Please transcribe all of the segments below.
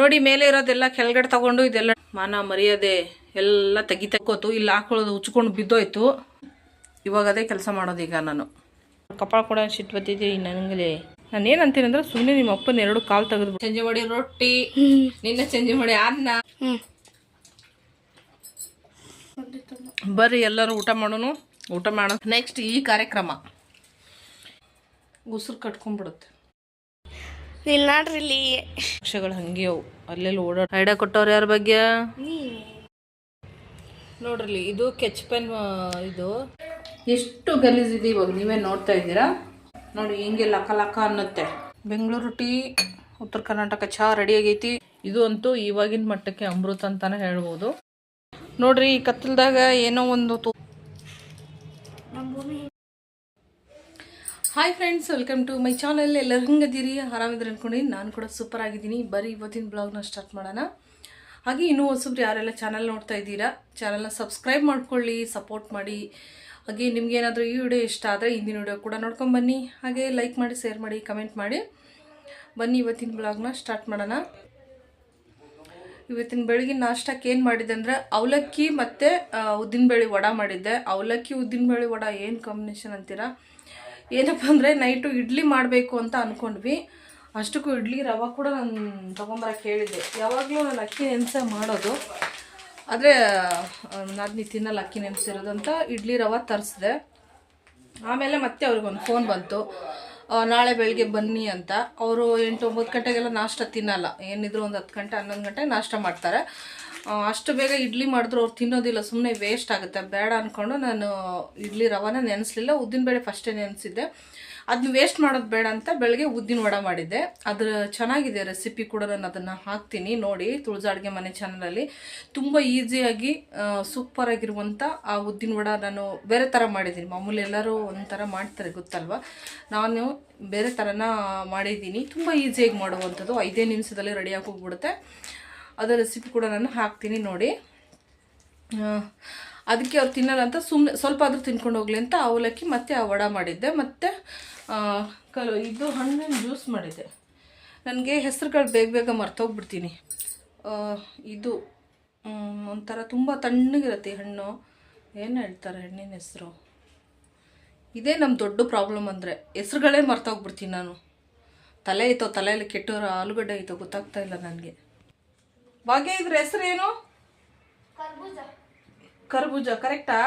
ನೋಡಿ ಮೇಲೆ ಇರೋದೆಲ್ಲ ಕೆಳಗಡೆ ತಗೊಂಡು ಇದೆಲ್ಲ ಮಾನ ಮರ್ಯಾದೆ ಎಲ್ಲ ತೆಗಿತಕ್ಕೋತು ಇಲ್ಲಿ ಹಾಕೊಳ್ಳೋದು ಉಚ್ಕೊಂಡು ಬಿದ್ದೋಯ್ತು. ಇವಾಗ ಅದೇ ಕೆಲಸ ಮಾಡೋದೀಗ ನಾನು. ಕಪಾಳ ಕೂಡ ಶಿಟ್ ಬತ್ತಿದ್ದೆ ನನಗೆ. ನಾನು ಏನಂತೀನಿ ಅಂದ್ರೆ ಸುಮ್ಮನೆ ನಿಮ್ಮ ಅಪ್ಪನ ಎರಡು ಕಾಲು ತೆಗೆದು ಚಂಜೆ ಮಾಡಿ ರೊಟ್ಟಿ ನಿನ್ನ ಚಂಜೆ ಮಾಡಿ ಅನ್ನ. ಬರ್ರಿ ಎಲ್ಲರೂ ಊಟ ಮಾಡೋನು ಊಟ ಮಾಡೋಣ ನೆಕ್ಸ್ಟ್ ಈ ಕಾರ್ಯಕ್ರಮ. ಉಸಿರು ಕಟ್ಕೊಂಡ್ಬಿಡುತ್ತೆ. ಇಲ್ಲಿ ನೋಡ್ರಿ ಇಲ್ಲಿ. ಪಕ್ಷಗಳು ಹಂಗೆ ಅವು. ಅಲ್ಲೆಲ್ಲಿ ಓಡಾಡ ಐಡಿಯಾ ಕೊಟ್ಟವ್ರು ಯಾರ ಬಗ್ಗೆ? ನೋಡ್ರಿ ಇದು ಕೆಚ್ ಪೆನ್ ಇದು. ಎಷ್ಟು ಗಲೀಜಿದೆ ಇವಾಗ ನೀವೇ ನೋಡ್ತಾ ಇದ್ದೀರಾ? ನೋಡಿ ಹಿಂಗೆ ಲಕ ಲಕ ಅನ್ನತ್ತೆ. ಬೆಂಗಳೂರು ಟೀ ಉತ್ತರ ಕರ್ನಾಟಕ ಚಹಾ ರೆಡಿ ಆಗೈತಿ. ಇದು ಅಂತೂ ಇವಾಗಿನ ಮಟ್ಟಕ್ಕೆ ಅಮೃತ ಅಂತಾನೆ ಹೇಳ್ಬೋದು. ನೋಡ್ರಿ ಈ ಕತ್ತಲ್ದಾಗ ಏನೋ ಒಂದು hi friends welcome to my channel ಎಲ್ಲರೂ ಹೆಂಗದಿರಿ ಆರಾಮಿದ್ರೆ ಅನ್ಕೊಂಡಿನಿ ನಾನು ಕೂಡ ಸೂಪರ್ ಆಗಿದ್ದೀನಿ. ಬರೀ ಇವತ್ತಿನ ಬ್ಲಾಗ್ನ ಸ್ಟಾರ್ಟ್ ಮಾಡೋಣ. ಹಾಗೆ ಇನ್ನೂ ಹೊಸಬ್ರು ಯಾರೆಲ್ಲ ಚಾನಲ್ ನೋಡ್ತಾ ಇದ್ದೀರಾ ಚಾನಲ್ನ ಸಬ್ಸ್ಕ್ರೈಬ್ ಮಾಡ್ಕೊಳ್ಳಿ ಸಪೋರ್ಟ್ ಮಾಡಿ. ಹಾಗೆ ನಿಮ್ಗೆ ಏನಾದರೂ ಈ ವಿಡಿಯೋ ಇಷ್ಟ ಆದರೆ ಹಿಂದಿನ ವಿಡಿಯೋ ಕೂಡ ನೋಡ್ಕೊಂಬನ್ನಿ ಹಾಗೆ ಲೈಕ್ ಮಾಡಿ ಶೇರ್ ಮಾಡಿ ಕಮೆಂಟ್ ಮಾಡಿ. ಬನ್ನಿ ಇವತ್ತಿನ ಬ್ಲಾಗ್ನ ಸ್ಟಾರ್ಟ್ ಮಾಡೋಣ. ಇವತ್ತಿನ ಬೆಳಗ್ಗೆ ನಾಷ್ಟಕ್ಕೆ ಏನು ಮಾಡಿದ್ದೆ ಅಂದರೆ ಅವಲಕ್ಕಿ ಮತ್ತು ಉದ್ದಿನಬೇಳೆ ವಡ ಮಾಡಿದ್ದೆ. ಅವಲಕ್ಕಿ, ಉದ್ದಿನಬೇಳೆ ವಡ ಏನು ಕಾಂಬಿನೇಷನ್ ಅಂತೀರಾ? ಏನಪ್ಪ ಅಂದರೆ ನೈಟು ಇಡ್ಲಿ ಮಾಡಬೇಕು ಅಂತ ಅಂದ್ಕೊಂಡ್ವಿ ಅಷ್ಟಕ್ಕೂ ಇಡ್ಲಿ ರವೆ ಕೂಡ ನಾನು ತೊಗೊಂಬರಕ್ಕೆ ಹೇಳಿದ್ದೆ. ಯಾವಾಗಲೂ ನಾನು ಅಕ್ಕಿ ನೆನೆಸೆ ಮಾಡೋದು. ಆದರೆ ನಾದಿನಿ ತಿನ್ನಲ್ಲ ಅಕ್ಕಿ ನೆನೆಸಿರೋದಂತ ಇಡ್ಲಿ ರವೆ ತರಿಸಿದೆ. ಆಮೇಲೆ ಮತ್ತೆ ಅವ್ರಿಗೊಂದು ಫೋನ್ ಬಂತು. ನಾಳೆ ಬೆಳಗ್ಗೆ ಬನ್ನಿ ಅಂತ. ಅವರು ಎಂಟು ಒಂಬತ್ತು ಗಂಟೆಗೆಲ್ಲ ನಾಷ್ಟ ತಿನ್ನಲ್ಲ. ಏನಿದ್ರು ಒಂದು ಹತ್ತು ಗಂಟೆ, ಹನ್ನೊಂದು ಗಂಟೆ ನಾಷ್ಟ ಮಾಡ್ತಾರೆ. ಅಷ್ಟು ಬೇಗ ಇಡ್ಲಿ ಮಾಡಿದ್ರು ಅವ್ರು ತಿನ್ನೋದಿಲ್ಲ ಸುಮ್ಮನೆ ವೇಸ್ಟ್ ಆಗುತ್ತೆ. ಬೇಡ ಅಂದ್ಕೊಂಡು ನಾನು ಇಡ್ಲಿ ರವಾನ ನೆನೆಸ್ಲಿಲ್ಲ ಉದ್ದಿನಬೇಳೆ ಫಸ್ಟೇ ನೆನೆಸಿದ್ದೆ. ಅದನ್ನ ವೇಸ್ಟ್ ಮಾಡೋದು ಬೇಡ ಅಂತ ಬೆಳಗ್ಗೆ ಉದ್ದಿನ ವಡ ಮಾಡಿದ್ದೆ. ಅದ್ರ ಚೆನ್ನಾಗಿದೆ ರೆಸಿಪಿ ಕೂಡ ನಾನು ಅದನ್ನು ಹಾಕ್ತೀನಿ, ನೋಡಿ ತುಳಜ ಅಡುಗೆ ಮನೆ ಚಾನಲಲ್ಲಿ ತುಂಬ ಈಸಿಯಾಗಿ ಸೂಪರ್ ಆಗಿರುವಂಥ ಆ ಉದ್ದಿನ ವಡ ನಾನು ಬೇರೆ ಥರ ಮಾಡಿದ್ದೀನಿ. ಮಾಮೂಲಿ ಎಲ್ಲರೂ ಒಂಥರ ಮಾಡ್ತಾರೆ, ಗೊತ್ತಲ್ವ? ನಾನು ಬೇರೆ ಥರನ ಮಾಡಿದ್ದೀನಿ. ತುಂಬ ಈಸಿಯಾಗಿ ಮಾಡುವಂಥದ್ದು. ಐದೇ ನಿಮಿಷದಲ್ಲಿ ರೆಡಿಯಾಗಿ ಹೋಗ್ಬಿಡುತ್ತೆ. ಅದರ ರೆಸಿಪಿ ಕೂಡ ನಾನು ಹಾಕ್ತೀನಿ ನೋಡಿ. ಅದಕ್ಕೆ ಅವ್ರು ತಿನ್ನಲ್ಲ ಅಂತ ಸುಮ್ಮನೆ ಸ್ವಲ್ಪ ಆದರೂ ತಿನ್ಕೊಂಡು ಹೋಗ್ಲಿ ಅಂತ ಅವಲಕ್ಕಿ ಮತ್ತೆ ಆ ವಡ ಮಾಡಿದ್ದೆ. ಮತ್ತು ಇದು ಹಣ್ಣಿನ ಜ್ಯೂಸ್ ಮಾಡಿದ್ದೆ. ನನಗೆ ಹೆಸರುಗಳು ಬೇಗ ಬೇಗ ಮರ್ತೋಗ್ಬಿಡ್ತೀನಿ. ಇದು ಒಂಥರ ತುಂಬ ತಣ್ಣಗಿರುತ್ತೆ ಹಣ್ಣು. ಏನು ಹೇಳ್ತಾರೆ ಹಣ್ಣಿನ ಹೆಸರು? ಇದೇ ನಮ್ಮ ದೊಡ್ಡ ಪ್ರಾಬ್ಲಮ್ ಅಂದರೆ ಹೆಸ್ರುಗಳೇ ಮರ್ತೋಗ್ಬಿಡ್ತೀನಿ ನಾನು. ತಲೆ ಐತೋ ತಲೆಯಲ್ಲಿ ಕೆಟ್ಟೋರ ಆಲೂಗಡ್ಡೆ ಐತೋ ಗೊತ್ತಾಗ್ತಾ ಇಲ್ಲ ನನಗೆ. ಭಾಗ್ಯ ಇದ್ರ ಹೆಸರೇನು ಕರ್ಬೂಜ. ಕರೆಕ್ಟಾ?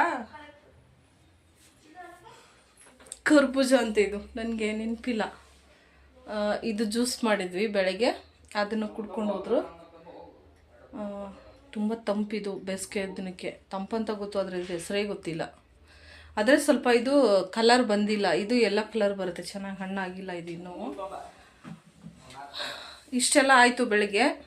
ಕರ್ಬೂಜ. ಅಂತ ಇದು. ನನಗೆ ನೆನಪಿಲ್ಲ. ಇದು ಜ್ಯೂಸ್ ಮಾಡಿದ್ವಿ ಬೆಳಗ್ಗೆ. ಅದನ್ನು ಕುಡ್ಕೊಂಡು ಹೋದ್ರು. ತುಂಬ ತಂಪಿದು ಬೇಸಿಗೆ ದಿನಕ್ಕೆ. ತಂಪಂತ ಗೊತ್ತು ಅದ್ರ ಹೆಸರೇ ಗೊತ್ತಿಲ್ಲ. ಆದರೆ ಸ್ವಲ್ಪ ಇದು ಕಲರ್ ಬಂದಿಲ್ಲ. ಇದು ಎಲ್ಲ ಕಲರ್ ಬರುತ್ತೆ. ಚೆನ್ನಾಗಿ ಹಣ್ಣಾಗಿಲ್ಲ ಇದು ಇನ್ನೂ. ಇಷ್ಟೆಲ್ಲ ಆಯಿತು ಬೆಳಗ್ಗೆ.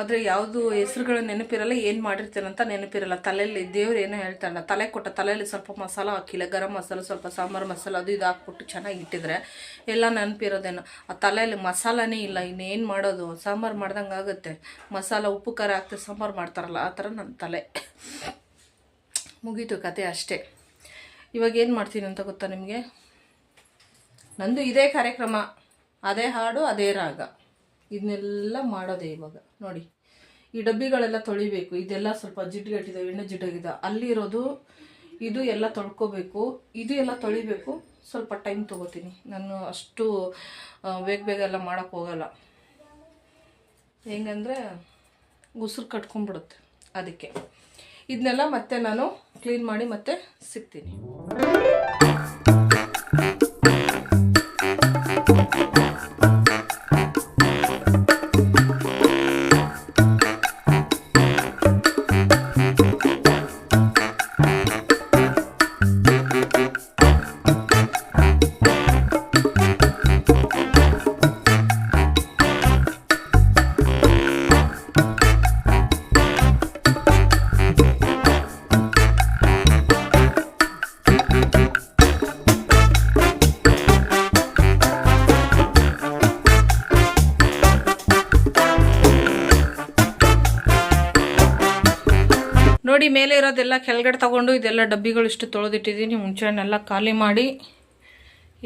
ಆದರೆ ಯಾವುದು ಹೆಸ್ರುಗಳು ನೆನಪಿರಲ್ಲ, ಏನು ಮಾಡಿರ್ತೀರ ಅಂತ ನೆನಪಿರಲ್ಲ. ತಲೆಯಲ್ಲಿ ದೇವ್ರು ಏನೋ ಹೇಳ್ತಾರಲ್ಲ, ತಲೆ ಕೊಟ್ಟ ತಲೆಯಲ್ಲಿ ಸ್ವಲ್ಪ ಮಸಾಲ ಹಾಕಿಲ್ಲ, ಗರಂ ಮಸಾಲ, ಸ್ವಲ್ಪ ಸಾಂಬಾರು ಮಸಾಲ ಅದು ಇದು ಹಾಕ್ಬಿಟ್ಟು ಚೆನ್ನಾಗಿ ಇಟ್ಟಿದ್ರೆ ಎಲ್ಲ ನೆನಪಿರೋದೇನೋ. ಆ ತಲೆಯಲ್ಲಿ ಮಸಾಲನೇ ಇಲ್ಲ, ಇನ್ನೇನು ಮಾಡೋದು? ಸಾಂಬಾರು ಮಾಡ್ದಂಗೆ ಆಗುತ್ತೆ. ಮಸಾಲ, ಉಪ್ಪು, ಖಾರ ಹಾಕ್ತಿ ಸಾಂಬಾರು ಮಾಡ್ತಾರಲ್ಲ, ಆ ಥರ ನನ್ನ ತಲೆ. ಮುಗೀತು ಕತೆ ಅಷ್ಟೇ. ಇವಾಗ ಏನು ಮಾಡ್ತೀನಿ ಅಂತ ಗೊತ್ತಾ ನಿಮಗೆ? ನಂದು ಇದೇ ಕಾರ್ಯಕ್ರಮ. ಅದೇ ಹಾಡು, ಅದೇ ರಾಗ. ಇದನ್ನೆಲ್ಲ ಮಾಡೋದೇ ಇವಾಗ. ನೋಡಿ, ಈ ಡಬ್ಬಿಗಳೆಲ್ಲ ತೊಳಿಬೇಕು. ಇದೆಲ್ಲ ಸ್ವಲ್ಪ ಜಿಡ್ಡುಗಟ್ಟಿದ್ದಾವೆ ಎಣ್ಣೆ ಜಿಡ್ಡಾಗಿದೆ ಅಲ್ಲಿರೋದು ಇದು ಎಲ್ಲ ತೊಳ್ಕೋಬೇಕು. ಇದು ಎಲ್ಲ ತೊಳಿಬೇಕು. ಸ್ವಲ್ಪ ಟೈಮ್ ತೊಗೋತೀನಿ. ನಾನು ಅಷ್ಟು ಬೇಗ ಬೇಗ ಎಲ್ಲ ಮಾಡೋಕ್ಕೆ ಹೋಗಲ್ಲ. ಹೆಂಗಂದರೆ, ಉಸಿರು ಕಟ್ಕೊಂಡ್ಬಿಡುತ್ತೆ ಅದಕ್ಕೆ. ಇದನ್ನೆಲ್ಲ ಮತ್ತೆ ನಾನು ಕ್ಲೀನ್ ಮಾಡಿ ಮತ್ತೆ ಸಿಗ್ತೀನಿ. ಮೇಲೆ ಇರೋದೆಲ್ಲ ಕೆಳಗಡೆ ತಗೊಂಡು ಇದೆಲ್ಲ ಡಬ್ಬಿಗಳು ಇಷ್ಟು ತೊಳೆದಿಟ್ಟಿದ್ದೀನಿ. ಮುಂಚೆನೆಲ್ಲ ಖಾಲಿ ಮಾಡಿ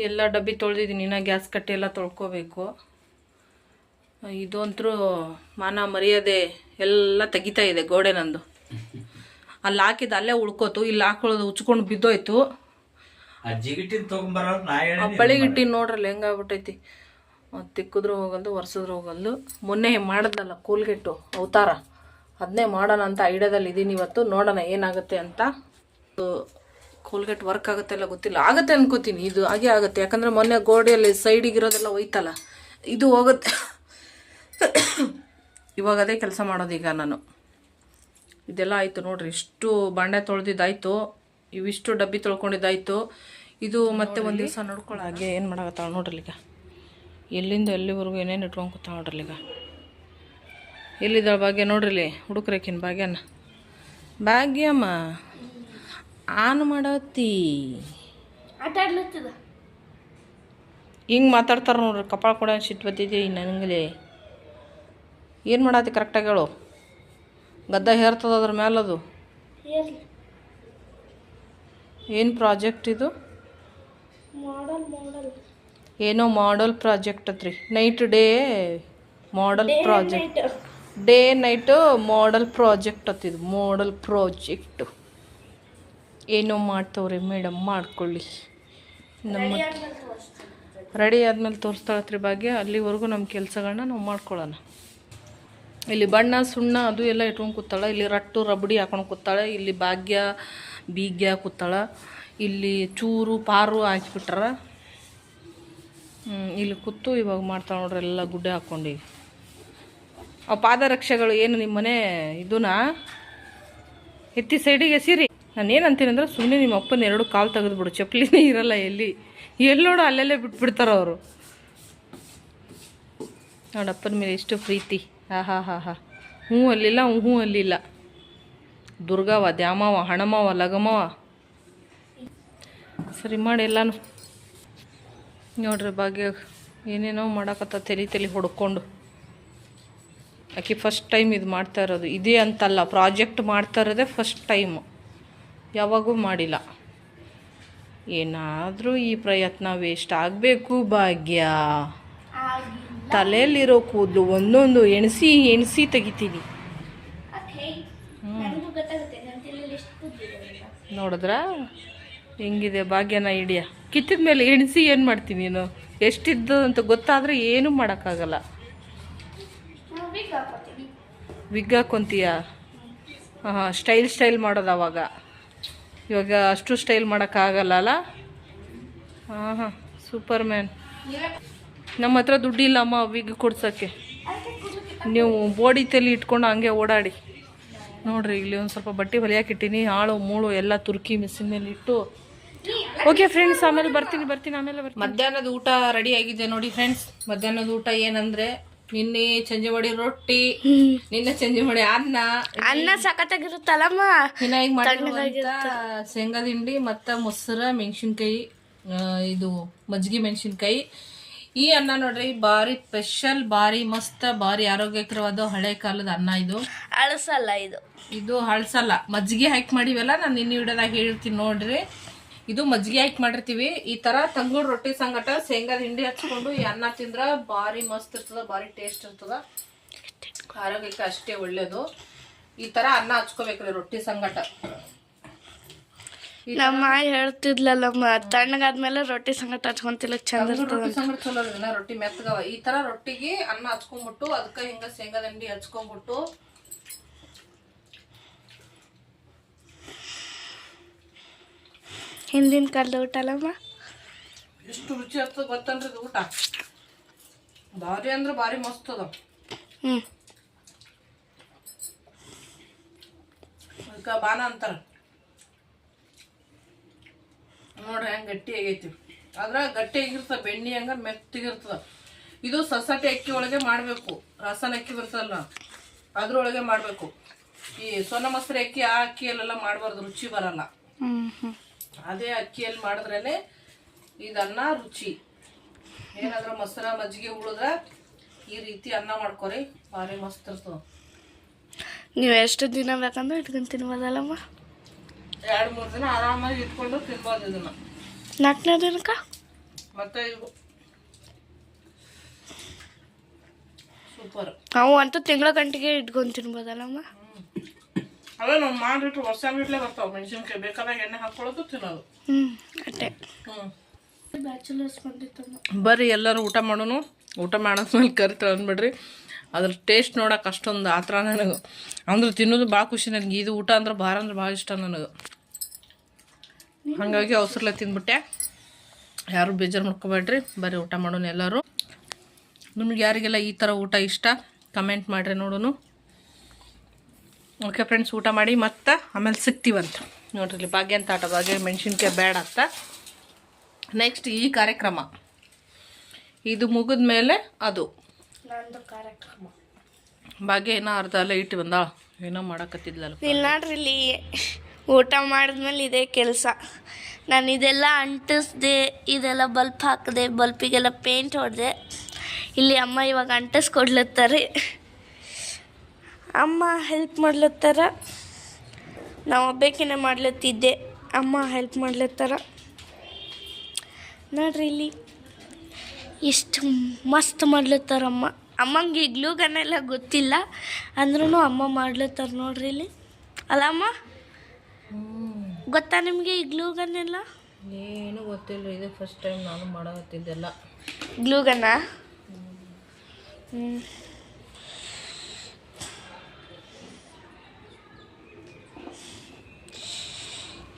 ಎಲ್ಲ ಡಬ್ಬಿ ತೊಳೆದಿದ್ದೀನಿ. ಇನ್ನು ಗ್ಯಾಸ್ ಕಟ್ಟೆ ಎಲ್ಲ ತೊಳ್ಕೊಬೇಕು. ಇದಂತೂ ಮಾನ ಮರ್ಯಾದೆ ಎಲ್ಲ ತೆಗಿತಾ ಇದೆ ಗೋಡೆ ನಂದು. ಅಲ್ಲಿ ಹಾಕಿದ ಅಲ್ಲೇ ಉಳ್ಕೋತು. ಇಲ್ಲಿ ಹಾಕೊಳ್ಳೋದು ಉಚ್ಕೊಂಡು ಬಿದ್ದೋಯ್ತು. ಬಳಿಗಿಟ್ಟಿನ ನೋಡ್ರಲ್ಲ ಹೆಂಗಾಗ್ಬಿಟ್ಟೈತಿ ತಿಕ್ಕಿದ್ರು ಹೋಗಲ್ದು ಒರ್ಸಿದ್ರು ಹೋಗಲ್ದು. ಮೊನ್ನೆ ಮಾಡಿದ್ನಲ್ಲ ಕೂಲ್ಗೆಟ್ಟು ಅವತಾರ. ಅದನ್ನೇ ಮಾಡೋಣ ಅಂತ ಐಡಿಯಾದಲ್ಲಿ ಇದ್ದೀನಿ ಇವತ್ತು. ನೋಡೋಣ ಏನಾಗುತ್ತೆ ಅಂತ. ಕೋಲ್ಗೇಟ್ ವರ್ಕ್ ಆಗುತ್ತೆ ಎಲ್ಲ ಗೊತ್ತಿಲ್ಲ. ಆಗುತ್ತೆ ಅನ್ಕೋತೀನಿ. ಇದು ಹಾಗೆ ಆಗುತ್ತೆ. ಯಾಕಂದ್ರೆ ಮೊನ್ನೆ ಗೋಡೆಯಲ್ಲಿ ಸೈಡಿಗಿರೋದೆಲ್ಲ ಹೋಯ್ತಲ್ಲ. ಇದು ಹೋಗುತ್ತೆ. ಇವಾಗ ಅದೇ ಕೆಲಸ ಮಾಡೋದು ಈಗ ನಾನು. ಇದೆಲ್ಲ ಆಯಿತು ನೋಡ್ರಿ. ಇಷ್ಟು ಬಾಂಡೆ ತೊಳೆದಿದ್ದಾಯ್ತು. ಇವಿಷ್ಟು ಡಬ್ಬಿ ತೊಳ್ಕೊಂಡಿದ್ದಾಯ್ತು. ಇದು ಮತ್ತೆ ಒಂದು ದಿವಸ ನೋಡ್ಕೊಳ್ಳೋ ಹಾಗೆ ಏನು ಮಾಡಕತ್ತಾಳೆ ನೋಡ್ರಿ ಈಗ ಎಲ್ಲಿಂದ ಎಲ್ಲಿವರೆಗೂ ಏನೇನು ಇಟ್ಕೊಂಡು ಕೂತಾಳ ನೋಡ್ರಿ ಈಗ ಎಲ್ಲಿದ್ದಾಳ ಭಾಗ್ಯ? ನೋಡ್ರಿಲಿ ಹುಡುಕ್ರೇಕಿನ ಭಾಗ್ಯನ. ಭಾಗ್ಯಮ್ಮ ಆನ್ ಮಾಡತ್ತಿ. ಹಿಂಗ್ ಮಾತಾಡ್ತಾರ ನೋಡ್ರಿ ಕಪಾಳ ಕೂಡ ಸಿಟ್ಟು ಬತ್ತಿದ್ದಿ ನನಗಲೇ ಏನು ಮಾಡತ್ತಿ ಕರೆಕ್ಟಾಗಿ ಹೇಳು. ಗದ್ದ ಹೇರ್ತದ ಅದ್ರ ಮೇಲದು ಅದು. ಏನು ಪ್ರಾಜೆಕ್ಟ್ ಇದು? ಏನೋ model project Atri. Night day model project. Day night model project ಹತ್ತಿದ್ದು model project ಏನೋ ಮಾಡ್ತವ್ರಿ ಮೇಡಮ್ ಮಾಡ್ಕೊಳ್ಳಿ. ನಮ್ಮ ರೆಡಿ ಆದ್ಮೇಲೆ ತೋರಿಸ್ತಾಳತ್ರಿ ಭಾಗ್ಯ ಅಲ್ಲಿವರೆಗೂ ನಮ್ಮ ಕೆಲಸಗಳನ್ನ ನಾವು ಮಾಡ್ಕೊಳ್ಳೋಣ. ಇಲ್ಲಿ ಬಣ್ಣ ಸುಣ್ಣ ಅದು ಎಲ್ಲ ಇಟ್ಕೊಂಡು ಕೂತಾಳೆ ಇಲ್ಲಿ ರಟ್ಟು ರಬಡಿ ಹಾಕೊಂಡು ಕೂತಾಳೆ ಇಲ್ಲಿ ಭಾಗ್ಯ ಬೀಗ್ಯ ಕೂತಾಳೆ ಇಲ್ಲಿ ಚೂರು ಪಾರು ಹಾಕಿಬಿಟ್ರ ಇಲ್ಲಿ ಕೂತು ಇವಾಗ ಮಾಡ್ತಾಳೆ ನೋಡ್ರಿ ಎಲ್ಲ ಗುಡ್ಡೆ ಹಾಕ್ಕೊಂಡು ಆ ಪಾದರಕ್ಷೆಗಳು ಏನು ನಿಮ್ಮ ಮನೆ ಇದನ್ನ ಎತ್ತಿ ಸೈಡಿಗೆ ಎಸಿರಿ ನಾನು ಏನಂತೀನಿ ಅಂದ್ರೆ ಸುಮ್ಮನೆ ನಿಮ್ಮ ಅಪ್ಪನ ಎರಡು ಕಾಲು ತೆಗೆದ್ಬಿಡು ಚಪ್ಪಲಿನೇ ಇರಲ್ಲ ಎಲ್ಲಿ? ಎಲ್ಲಿ ನೋಡು ಅಲ್ಲೆಲ್ಲೇ ಬಿಟ್ಬಿಡ್ತಾರೆ ಅವರು. ನೋಡಪ್ಪನ ಮೇಲೆ ಎಷ್ಟು ಪ್ರೀತಿ. ಹಾ ಹಾ ಹಾ ಹಾ. ಹ್ಞೂ ಅಲ್ಲಿಲ್ಲ ಹ್ಞೂ ಅಲ್ಲಿಲ್ಲ. ದುರ್ಗವ ದ್ಯಾಮವ ಹಣಮವ ಲಗಮವ ಸರಿ ಮಾಡಿ ಎಲ್ಲಾನು. ನೋಡ್ರಿ ಭಾಗ್ಯ, ಏನೇನೋ ಮಾಡಕತ್ತ ತಲೆ ತಲೆ ಹೊಡ್ಕೊಂಡು. ಆಕೆ ಫಸ್ಟ್ ಟೈಮ್ ಇದು ಮಾಡ್ತಾ ಇರೋದು? ಇದೇ ಅಂತಲ್ಲ ಪ್ರಾಜೆಕ್ಟ್ ಮಾಡ್ತಾ ಇರೋದೇ ಫಸ್ಟ್ ಟೈಮು ಯಾವಾಗೂ ಮಾಡಿಲ್ಲ. ಏನಾದರೂ ಈ ಪ್ರಯತ್ನ ವೇಸ್ಟ್ ಆಗಬೇಕು ಭಾಗ್ಯ. ತಲೆಯಲ್ಲಿರೋ ಕೂದಲು ಒಂದೊಂದು ಎಣಿಸಿ ಎಣಿಸಿ ತೆಗಿತೀನಿ. ನೋಡಿದ್ರ? ಹೆಂಗಿದೆ? ಭಾಗ್ಯನ ಹಿಡಿಯ ಕಿತ್ತಿದ ಮೇಲೆ ಎಣಿಸಿ ಏನು ಮಾಡ್ತೀನಿ ನೀನು? ಎಷ್ಟಿದ್ದು ಅಂತ ಗೊತ್ತಾದರೆ ಏನೂ ಮಾಡೋಕ್ಕಾಗಲ್ಲ. ವಿಗ್ ಹಾಕ್ಕೊಂತೀಯ ಹಾಂ ಸ್ಟೈಲ್ ಸ್ಟೈಲ್ ಮಾಡೋದು ಅವಾಗ. ಇವಾಗ ಅಷ್ಟು ಸ್ಟೈಲ್ ಮಾಡೋಕ್ಕಾಗಲ್ಲ ಅಲ್ಲ? ಹಾಂ ಹಾಂ ಸೂಪರ್ ಮ್ಯಾನ್ ನಮ್ಮ ಹತ್ರ ದುಡ್ಡಿಲ್ಲ ಅಮ್ಮ ವಿಗ್ ಕೊಡ್ಸೋಕ್ಕೆ. ನೀವು ಬೋಡಿ ತಲೆ ಇಟ್ಕೊಂಡು ಹಂಗೆ ಓಡಾಡಿ. ನೋಡ್ರಿ, ಇಲ್ಲಿ ಒಂದು ಸ್ವಲ್ಪ ಬಟ್ಟೆ ಹೊಲಿಯಾಕಿಟ್ಟಿನಿ ಆಳು ಮೂಳು ಎಲ್ಲ ತುರ್ಕಿ ಮೇಲೆ ಇಟ್ಟು. ಓಕೆ ಫ್ರೆಂಡ್ಸ್ ಆಮೇಲೆ ಬರ್ತೀನಿ ಬರ್ತೀನಿ, ಆಮೇಲೆ ಮಧ್ಯಾಹ್ನದ ಊಟ ರೆಡಿ ಆಗಿದೆ ನೋಡಿ ಫ್ರೆಂಡ್ಸ್ ಮಧ್ಯಾಹ್ನದ ಊಟ ಏನಂದ್ರೆ ನಿನ್ನೆ ಚಂಜೆ ಮಾಡಿ ರೊಟ್ಟಿ ನಿನ್ನೆ ಚಂಜೆ ಮಾಡಿ ಅನ್ನ. ಅನ್ನ ಸಖತ್ತಾಗಿರುತ್ತಲ್ಲಮ್ಮ ಇನ್ನ ಈಗ ಮಾಡಿರುವಂತ ಶೇಂಗಾ ಹಿಂಡಿ ಮತ್ತ ಮೊಸರ ಮೆಣಸಿನ್ಕಾಯಿ ಇದು ಮಜ್ಜಿಗೆ ಮೆಣಸಿನ್ಕಾಯಿ. ಈ ಅನ್ನ ನೋಡ್ರಿ ಬಾರಿ ಸ್ಪೆಷಲ್ ಬಾರಿ ಮಸ್ತ್ ಬಾರಿ ಆರೋಗ್ಯಕರವಾದ ಹಳೆ ಕಾಲದ ಅನ್ನ ಇದು. ಅಳಸಲ್ಲ ಇದು. ಇದು ಅಳಸಲ್ಲ. ಮಜ್ಜಿಗೆ ಹಾಕಿ ಮಾಡಿವಲ್ಲ ನಾನು ನಿನ್ನೆ ವಿಡಿಯೋದಾಗ ಹೇಳ್ತೀನಿ ನೋಡ್ರಿ. ಇದು ಮಜ್ಜಿಗೆ ಹಾಕಿ ಮಾಡಿರ್ತೀವಿ. ಈ ತರ ತಂಗುಡ್ ರೊಟ್ಟಿ ಸಂಗಟ ಶೇಂಗಾದ ಹಿಂಡಿ ಹಚ್ಕೊಂಡು ಈ ಅನ್ನ ತಿಂದ್ರ ಬಾರಿ ಮಸ್ತ್ ಇರ್ತದ ಬಾರಿ ಟೇಸ್ಟ್ ಇರ್ತದ. ಆರೋಗ್ಯಕ್ಕೆ ಅಷ್ಟೇ ಒಳ್ಳೇದು. ಈ ತರ ಅನ್ನ ಹಚ್ಕೋಬೇಕ್ರಿ ರೊಟ್ಟಿ ಸಂಗಟ. ನಮ್ಮ ಹೇಳ್ತಿದ್ಲಲ್ಲ ತಣ್ಣಗಾದ್ಮೇಲೆ ರೊಟ್ಟಿ ಸಂಗಟ ಹಚ್ಕೊಂತಿಲ್ಲ ಚಂದ ರೊಟ್ಟಿ ಸಂಗಟ ಚಲೋ ರೊಟ್ಟಿ ಮೆತ್ತಗವ ಈ ತರ ರೊಟ್ಟಿಗೆ ಅನ್ನ ಹಚ್ಕೊಂಡ್ಬಿಟ್ಟು ಅದಕ್ಕೆ ಹಿಂಗ ಶೇಂಗಾದ ಹಿಂಡಿ ಹಚ್ಕೊಂಡ್ಬಿಟ್ಟು ಹಿಂದಿನ ಕಾಲದ ಊಟ ಅಲ್ಲಮ್ಮ ಎಷ್ಟು ರುಚಿ ಆಗ್ತದೆ ಗೊತ್ತನ್ರಿ ಇದು ಊಟ. ಭಾರಿ ಅಂದ್ರೆ ಭಾರಿ ಮಸ್ತ್ ಅದ. ಹ್ಞೂ ಅದಕ್ಕೆ ಬಾನ ಅಂತಾರ. ನೋಡ್ರಿ ಹೆಂಗ್ ಗಟ್ಟಿ ಆಗೈತಿ. ಆದ್ರ ಗಟ್ಟಿ ಆಗಿರ್ತದ ಬೆಣ್ಣೆ ಹಂಗ ಮೆತ್ತಗಿರ್ತದ. ಇದು ಸಸಟಿ ಅಕ್ಕಿ ಒಳಗೆ ಮಾಡಬೇಕು. ರಸನ ಅಕ್ಕಿ ಬರ್ತದಲ್ಲ ಅದ್ರೊಳಗೆ ಮಾಡಬೇಕು. ಈ ಸೋನ ಮೊಸರು ಅಕ್ಕಿ ಆ ಅಕ್ಕಿಯಲ್ಲೆಲ್ಲ ಮಾಡಬಾರ್ದು ರುಚಿ ಬರಲ್ಲ. ಅದೇ ಅಕ್ಕಿಯಲ್ಲಿ ಮಾಡಿದ್ರೇನೆ ಇದನ್ನ ರುಚಿ. ಏನಾದ್ರೂ ಮೊಸರ ಮಜ್ಜಿಗೆ ಉಳಿದ್ರೆ ಈ ರೀತಿ ಅನ್ನ ಮಾಡ್ಕೊರಿ. ಭಾರಿ ಮಸ್ತ್ ಇರ್ತದ. ನೀವು ಎಷ್ಟು ದಿನ ಬೇಕಂದ್ರೆ ಇಟ್ಕೊಂಡು ತಿನ್ಬೋದಲ್ಲಮ್ಮ? ಎರಡು ಮೂರು ದಿನ ಆರಾಮಾಗಿ ಇಟ್ಕೊಂಡು ತಿನ್ಬೋದು ಇದನ್ನ. ನಾಲ್ಕನೇ ದಿನಕ್ಕೆ? ಮತ್ತೆ ಇವು ಸೂಪರ್. ನಾವು ಅಂತೂ ತಿಂಗಳ ಗಂಟೆಗೆ ಇಟ್ಕೊಂಡು ತಿನ್ಬೋದಲ್ಲಮ್ಮ? ಅವೇ ನಾವು ಮಾಡಿಟ್ಟು ಬರ್ತಾವೆ ಮೆಣಸಿನ್ಕಾಯಿ ಬೇಕಾದಾಗ ಎಣ್ಣೆ ಹಾಕೊಳ್ಳೋದು ತಿನ್ನೋದು. ಬ್ಯಾಚುಲರ್ಸ್ ಬರ್ರಿ ಎಲ್ಲರೂ ಊಟ ಮಾಡೋನು. ಊಟ ಮಾಡೋದ್ಮೇಲೆ ಕರಿತಾರೆ ಅಂದ್ಬಿಡ್ರಿ. ಅದ್ರ ಟೇಸ್ಟ್ ನೋಡಕ್ಕೆ ಅಷ್ಟೊಂದು ಆ ಥರ ನನಗೆ. ಅಂದ್ರೆ ತಿನ್ನೋದು ಭಾಳ ಖುಷಿ ನನಗೆ. ಇದು ಊಟ ಅಂದ್ರೆ ಭಾಳ ಅಂದ್ರೆ ಭಾಳ ಇಷ್ಟ ನನಗೆ. ಹಾಗಾಗಿ ಅವಸರಲೆ ತಿಂದ್ಬಿಟ್ಟೆ ಯಾರು ಬೇಜಾರು ಮಾಡ್ಕೋಬೇಡ್ರಿ. ಬರ್ರಿ ಊಟ ಮಾಡೋಣ ಎಲ್ಲರೂ. ನಿಮ್ಗೆ ಯಾರಿಗೆಲ್ಲ ಈ ಥರ ಊಟ ಇಷ್ಟ ಕಮೆಂಟ್ ಮಾಡಿರಿ ನೋಡೋನು. ಓಕೆ ಫ್ರೆಂಡ್ಸ್ ಊಟ ಮಾಡಿ ಮತ್ತೆ ಆಮೇಲೆ ಸಿಗ್ತೀವಂತ. ನೋಡ್ರಿ ಭಾಗ್ಯ ಅಂತ ಆಟ ಭಾಗ್ಯ ಮೆಣಸಿನ್ಕಾಯಿ ಬೇಡ ಅಂತ. ನೆಕ್ಸ್ಟ್ ಈ ಕಾರ್ಯಕ್ರಮ. ಇದು ಮುಗಿದ ಮೇಲೆ ಅದು. ಕಾರ್ಯಕ್ರಮ. ಭಾಗ್ಯ ಏನೋ ಅರ್ಧ ಲೈಟ್ ಬಂದ ಏನೋ ಮಾಡಕತ್ತಿದ್ಲಲ್ಲ ಇಲ್ಲಿ ನೋಡ್ರಿ ಇಲ್ಲಿ ಊಟ ಮಾಡಿದ್ಮೇಲೆ ಇದೇ ಕೆಲಸ. ನಾನು ಇದೆಲ್ಲ ಅಂಟಿಸ್ದೆ ಇದೆಲ್ಲ ಬಲ್ಪ್ ಹಾಕಿದೆ ಬಲ್ಪಿಗೆಲ್ಲ ಪೇಂಟ್ ಹೊಡೆದೆ. ಇಲ್ಲಿ ಅಮ್ಮ ಇವಾಗ ಅಂಟಿಸ್ಕೊಡ್ಲತ್ತಾರೆ. ಅಮ್ಮ ಹೆಲ್ಪ್ ಮಾಡ್ಲತ್ತಾರ. ನಾವು ಒಬ್ಬೇಕಿನ ಮಾಡ್ಲತ್ತಿದ್ದೆ. ಅಮ್ಮ ಹೆಲ್ಪ್ ಮಾಡ್ಲತ್ತಾರ. ನೋಡ್ರಿ ಇಲ್ಲಿ ಎಷ್ಟು ಮಸ್ತ್ ಮಾಡ್ಲತ್ತಾರಮ್ಮ ಅಮ್ಮಂಗೆ ಈಗಲೂ ಗನೆಲ್ಲ ಗೊತ್ತಿಲ್ಲ ಅಂದ್ರೂ ಅಮ್ಮ ಮಾಡ್ಲತ್ತಾರ ನೋಡ್ರಿ ಇಲ್ಲಿ. ಅಲ್ಲ ಅಮ್ಮ ಗೊತ್ತಾ ನಿಮಗೆ ಈಗಲೂ ಗನ್ನೆಲ್ಲ ಏನು ಗೊತ್ತಿಲ್ಲ ಇದು ಫಸ್ಟ್ ಟೈಮ್ ನಾನು ಮಾಡಕತ್ತಿದ್ದೆಲ್ಲ. ಗ್ಲೂಗನ್ನ ಹ್ಞೂ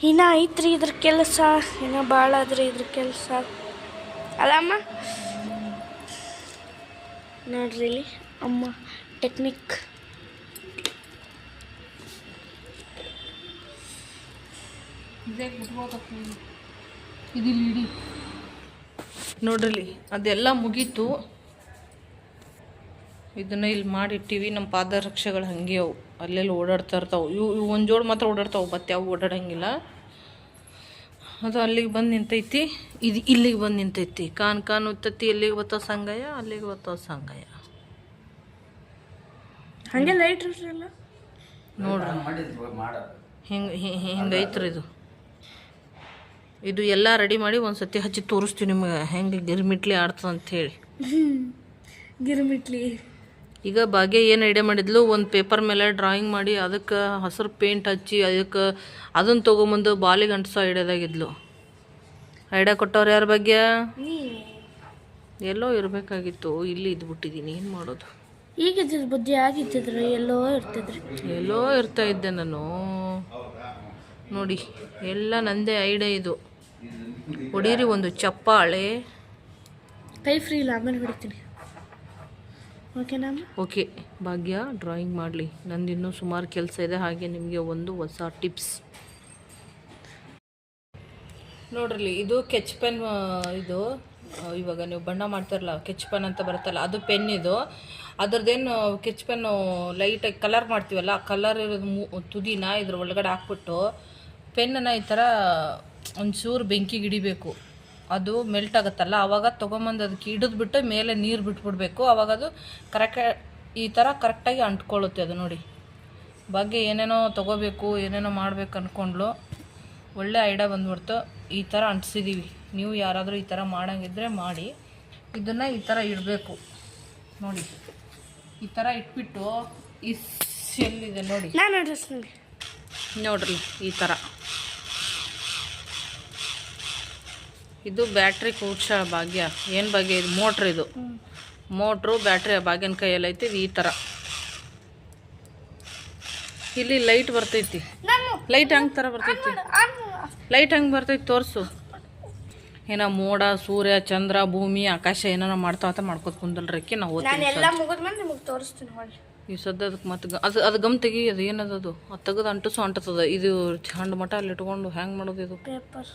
ಇನ್ನ ಐತ್ರಿ ಇದ್ರ ಕೆಲಸ, ಇನ್ನ ಭಾಳ ಆದ್ರಿ ಇದ್ರ ಕೆಲಸ. ಅಲ್ಲಮ್ಮ? ನೋಡ್ರಿ ಅಮ್ಮ ಟೆಕ್ನಿಕ್ ಇದಿಲ್ಲಿ ನೋಡ್ರಿ ಅದೆಲ್ಲ ಮುಗೀತು. ಇದನ್ನ ಇಲ್ಲಿ ಮಾಡಿಟ್ಟಿವಿ, ನಮ್ಮ ಪಾದರಕ್ಷೆಗಳು ಹಂಗೆ ಅವು. ಅಲ್ಲೆಲ್ಲಿ ಓಡಾಡ್ತಾ ಇರ್ತಾವೆ ಇವು ಇವು ಒಂದು ಜೋಡು ಮಾತ್ರ ಓಡಾಡ್ತಾವೆ ಮತ್ತೆ ಯಾವ ಓಡಾಡೋಂಗಿಲ್ಲ. ಅದು ಅಲ್ಲಿಗೆ ಬಂದು ನಿಂತೈತಿ ಇದು ಇಲ್ಲಿಗೆ ಬಂದು ನಿಂತೈತಿ. ಕಾನ್ ಕಾನ್ ಉತ್ತತಿ ಎಲ್ಲಿಗೆ ಬರ್ತಾವ ಸಂಗಯ್ಯ ಅಲ್ಲಿಗೆ ಬರ್ತಾವ ಸಂಗಯ್ಯ. ಹಾಗೆ ಲೈಟ್ ಇರಲ್ಲ ನೋಡ್ರಿ. ಹಿಂಗೆ ಹಿಂಗೆ ಐತ್ರಿ ಇದು? ಇದು ಎಲ್ಲ ರೆಡಿ ಮಾಡಿ ಒಂದು ಸತಿ ಹಚ್ಚಿ ತೋರಿಸ್ತೀವಿ ನಿಮಗೆ. ಹೆಂಗೆ ಗಿರ್ಮಿಟ್ಲಿ ಆಡ್ತದಂತ ಹೇಳಿ. ಗಿರ್ಮಿಟ್ಲಿ. ಈಗ ಭಾಗ್ಯ ಏನು ಐಡಿಯಾ ಮಾಡಿದ್ಲು? ಒಂದು ಪೇಪರ್ ಮೇಲೆ ಡ್ರಾಯಿಂಗ್ ಮಾಡಿ ಅದಕ್ಕೆ ಹಸಿರು ಪೇಂಟ್ ಹಚ್ಚಿ ಅದಕ್ಕೆ ಅದನ್ನು ತೊಗೊಂಬಂದು ಬಾಲಿಗೆ ಅಂಟಿಸೋ ಐಡಿಯಾದಾಗಿದ್ಲು ಐಡಿಯಾ ಕೊಟ್ಟವ್ರು ಯಾರ ಬಗ್ಗೆ ಎಲ್ಲೋ ಇರಬೇಕಾಗಿತ್ತು. ಇಲ್ಲಿ ಇದ್ಬಿಟ್ಟಿದ್ದೀನಿ ಏನು ಮಾಡೋದು? ಈಗ ಬುದ್ಧಿ ಆಗಿತ್ತಿದ್ರು ಎಲ್ಲೋ ಇರ್ತಿದ್ರು. ಎಲ್ಲೋ ಇರ್ತಾ ಇದ್ದೆ ನಾನು. ನೋಡಿ ಎಲ್ಲ ನಂದೇ ಐಡಿಯಾ ಇದು. ಹೊಡೀರಿ ಒಂದು ಚಪ್ಪಾಳೆ. ಕೈ ಫ್ರೀ ಇಲ್ಲ ಆಮೇಲೆ ಹೊಡಿತೀನಿ. ಓಕೆನಾ ಓಕೆ ಭಾಗ್ಯ ಡ್ರಾಯಿಂಗ್ ಮಾಡಲಿ. ನಂದಿನ್ನೂ ಸುಮಾರು ಕೆಲಸ ಇದೆ, ಹಾಗೆ ನಿಮಗೆ ಒಂದು ಹೊಸ ಟಿಪ್ಸ್ ನೋಡ್ರಿ, ಇದು ಕೆಚ್ ಪೆನ್ ಇದು ಇವಾಗ ನೀವು ಬಣ್ಣ ಮಾಡ್ತಾರಲ್ಲ ಕೆಚ್ ಪೆನ್ ಅಂತ ಬರುತ್ತಲ್ಲ, ಅದು ಪೆನ್ ಇದು. ಅದರದ್ದೇನು ಕೆಚ್ ಪೆನ್ನು ಲೈಟಾಗಿ ಕಲರ್ ಮಾಡ್ತೀವಲ್ಲ, ಆ ಕಲರ್ ಇರೋದು ತುದಿನ ಇದ್ರ ಒಳಗಡೆ ಹಾಕ್ಬಿಟ್ಟು ಪೆನ್ನನ್ನು ಈ ಥರ ಒಂಚೂರು ಬೆಂಕಿಗೆ ಹಿಡಿಬೇಕು. ಅದು ಮೆಲ್ಟ್ ಆಗುತ್ತಲ್ಲ ಅವಾಗ ತೊಗೊಂಬಂದು ಅದಕ್ಕೆ ಹಿಡಿದ್ಬಿಟ್ಟು ಮೇಲೆ ನೀರು ಬಿಟ್ಬಿಡ್ಬೇಕು. ಆವಾಗ ಅದು ಕರೆಕ್ಟ್ ಈ ಥರ ಕರೆಕ್ಟಾಗಿ ಅಂಟ್ಕೊಳ್ಳುತ್ತೆ ಅದು ನೋಡಿ. ಬಗ್ಗೆ ಏನೇನೋ ತೊಗೋಬೇಕು ಏನೇನೋ ಮಾಡಬೇಕು ಅಂದ್ಕೊಂಡ್ಲು ಒಳ್ಳೆ ಐಡಿಯಾ ಬಂದ್ಬಿಡ್ತು. ಈ ಥರ ಅಂಟಿಸಿದ್ದೀವಿ ನೀವು ಯಾರಾದರೂ ಈ ಥರ ಮಾಡೋಂಗಿದ್ರೆ ಮಾಡಿ. ಇದನ್ನು ಈ ಥರ ಇಡಬೇಕು. ನೋಡಿ. ಈ ಥರ ಇಟ್ಬಿಟ್ಟು ಈ ಎಲ್ಲಿದೆ ನೋಡಿ. ನೋಡ್ರಿ ಈ ಥರ ಇದು ಬ್ಯಾಟ್ರಿ ಕೂಡ್ಸ ಭಾಗ್ಯ. ಏನು ಭಾಗ್ಯ ಇದು? ಮೋಟ್ರ್ ಇದು. ಮೋಟ್ರು ಬ್ಯಾಟ್ರಿ ಭಾಗ್ಯನ ಕೈಯಲ್ಲಿ ಐತಿ ಈ ಥರ ಇಲ್ಲಿ ಲೈಟ್ ಬರ್ತೈತಿ. ಲೈಟ್ ಹಂಗೆ ಥರ ಬರ್ತೈತಿ. ಲೈಟ್ ಹಂಗೆ ಬರ್ತೈತಿ ತೋರಿಸು. ಏನೋ ಮೋಡ ಸೂರ್ಯ ಚಂದ್ರ ಭೂಮಿ ಆಕಾಶ ಏನಾರ ಮಾಡ್ತಾವ ಅಂತ ಮಾಡ್ಕೊತ ಕುಂದಲ್ರಕ್ಕೆ ನಾವು ಈ ಸದ್ಯ. ಅದಕ್ಕೆ ಮತ್ತೆ ಅದು ಅದು ಗಮ್ ತೆಗಿ ಅದು ಏನದು ಅದು? ಅದು ತೆಗೆದು ಅಂಟಿಸು ಅಂಟತದ ಇದು ಚಂಡ ಮಠ ಅಲ್ಲಿ ಇಟ್ಕೊಂಡು ಹೆಂಗೆ ಮಾಡೋದು ಇದು? ಪೇಪರ್.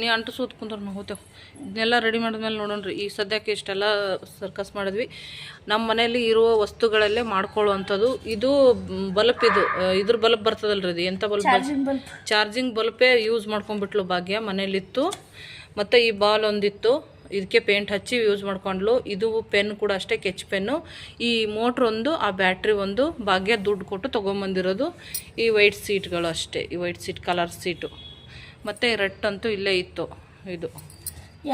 ನೀ ಅಂಟಿಸೋದು ಕುಂದ್ರೆ ನಾವು ಹೋಗ್ತೇವೆ ಇದನ್ನೆಲ್ಲ ರೆಡಿ ಮಾಡಿದ್ಮೇಲೆ ನೋಡೋಣ್ರಿ ಈ ಸದ್ಯಕ್ಕೆ ಇಷ್ಟೆಲ್ಲ ಸರ್ಕಸ್ ಮಾಡಿದ್ವಿ. ನಮ್ಮ ಮನೆಯಲ್ಲಿ ಇರುವ ವಸ್ತುಗಳಲ್ಲೇ ಮಾಡ್ಕೊಳ್ಳುವಂಥದ್ದು. ಇದು ಬಲ್ಪ್ ಇದು ಇದ್ರ ಬಲ್ಪ್ ಬರ್ತದಲ್ರಿ ಇದು ಎಂಥ ಬಲ್ಪ್? ಬಲ್ಪ್. ಚಾರ್ಜಿಂಗ್ ಬಲ್ಪೇ ಯೂಸ್ ಮಾಡ್ಕೊಂಡ್ಬಿಟ್ಲು ಭಾಗ್ಯ ಮನೇಲಿತ್ತು ಮತ್ತು ಈ ಬಾಲ್ ಒಂದಿತ್ತು ಇದಕ್ಕೆ ಪೇಂಟ್ ಹಚ್ಚಿ ಯೂಸ್ ಮಾಡ್ಕೊಂಡ್ಲು. ಇದು ಪೆನ್ ಕೂಡ ಅಷ್ಟೇ ಕೆಚ್ ಪೆನ್ನು. ಈ ಮೋಟ್ರ್ ಒಂದು ಆ ಬ್ಯಾಟ್ರಿ ಒಂದು ಭಾಗ್ಯ ದುಡ್ಡು ಕೊಟ್ಟು ತೊಗೊಂಬಂದಿರೋದು. ಈ ವೈಟ್ ಸೀಟ್ಗಳು ಅಷ್ಟೇ ಈ ವೈಟ್ ಸೀಟ್ ಕಲರ್ ಸೀಟು ಮತ್ತು ರೆಟ್ ಅಂತೂ ಇಲ್ಲೇ ಇತ್ತು ಇದು.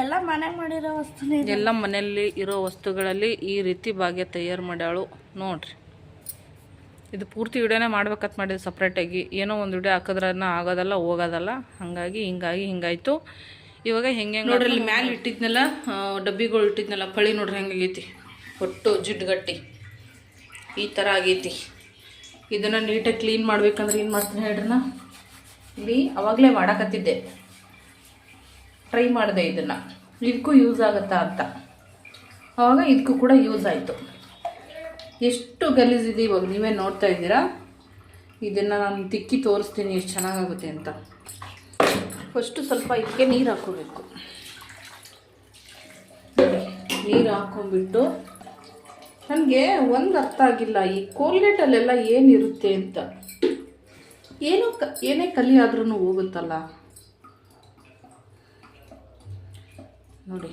ಎಲ್ಲ ಮನೆ ಮಾಡಿರೋ ವಸ್ತು ಎಲ್ಲ ಮನೆಯಲ್ಲಿ ಇರೋ ವಸ್ತುಗಳಲ್ಲಿ ಈ ರೀತಿ ಭಾಗ್ಯ ತಯಾರು ಮಾಡ್ಯಾಳು ನೋಡ್ರಿ. ಇದು ಪೂರ್ತಿ ವಿಡಿಯೋನೇ ಮಾಡ್ಬೇಕಂತ ಮಾಡಿದ್ದು ಸಪ್ರೇಟಾಗಿ ಏನೋ ಒಂದು ವಿಡಿಯೋ ಹಾಕಿದ್ರನ್ನ ಆಗೋದಲ್ಲ ಹೋಗೋದಲ್ಲ. ಹಾಗಾಗಿ ಹಿಂಗಾಗಿ ಹಿಂಗಾಯ್ತು. ಇವಾಗ ಹೆಂಗೆ ನೋಡ್ರಿ ಇಲ್ಲಿ ಮ್ಯಾಲೆ ಇಟ್ಟಿದ್ನೆಲ್ಲ ಡಬ್ಬಿಗಳು ಇಟ್ಟಿದ್ನೆಲ್ಲ ಪಳಿ ನೋಡ್ರಿ ಹೆಂಗಾಗೈತಿ ಒಟ್ಟು ಜಿಡ್ಡುಗಟ್ಟಿ ಈ ಥರ ಆಗೈತಿ. ಇದನ್ನು ನೀಟಾಗಿ ಕ್ಲೀನ್ ಮಾಡ್ಬೇಕಂದ್ರೆ ಏನು ಮಾಡ್ತೀನಿ ಹೇಳ್ರಿ ನಾ ಇಲ್ಲಿ ಅವಾಗಲೇ ಮಾಡಕತ್ತಿದ್ದೆ. ಟ್ರೈ ಮಾಡಿದೆ ಇದನ್ನು. ಇದಕ್ಕೂ ಯೂಸ್ ಆಗುತ್ತಾ ಅಂತ. ಆವಾಗ ಇದಕ್ಕೂ ಕೂಡ ಯೂಸ್ ಆಯಿತು. ಎಷ್ಟು ಗಲೀಜಿದೆ ಇವಾಗ ನೀವೇ ನೋಡ್ತಾ ಇದ್ದೀರಾ? ಇದನ್ನು ನಾನು ತಿಕ್ಕಿ ತೋರಿಸ್ತೀನಿ ಎಷ್ಟು ಚೆನ್ನಾಗಾಗುತ್ತೆ ಅಂತ. ಫಸ್ಟು ಸ್ವಲ್ಪ ಇದಕ್ಕೆ ನೀರು ಹಾಕೋಬೇಕು ನೀರು ಹಾಕೊಂಡ್ಬಿಟ್ಟು ನನಗೆ ಒಂದು ಅರ್ಥ ಆಗಿಲ್ಲ. ಈ ಕೋಲ್ಗೇಟಲ್ಲೆಲ್ಲ ಏನಿರುತ್ತೆ ಅಂತ. ಏನೋ ಕ ಏನೇ ಕಲಿ ಆದ್ರೂ ಹೋಗುತ್ತಲ್ಲ. ನೋಡಿ,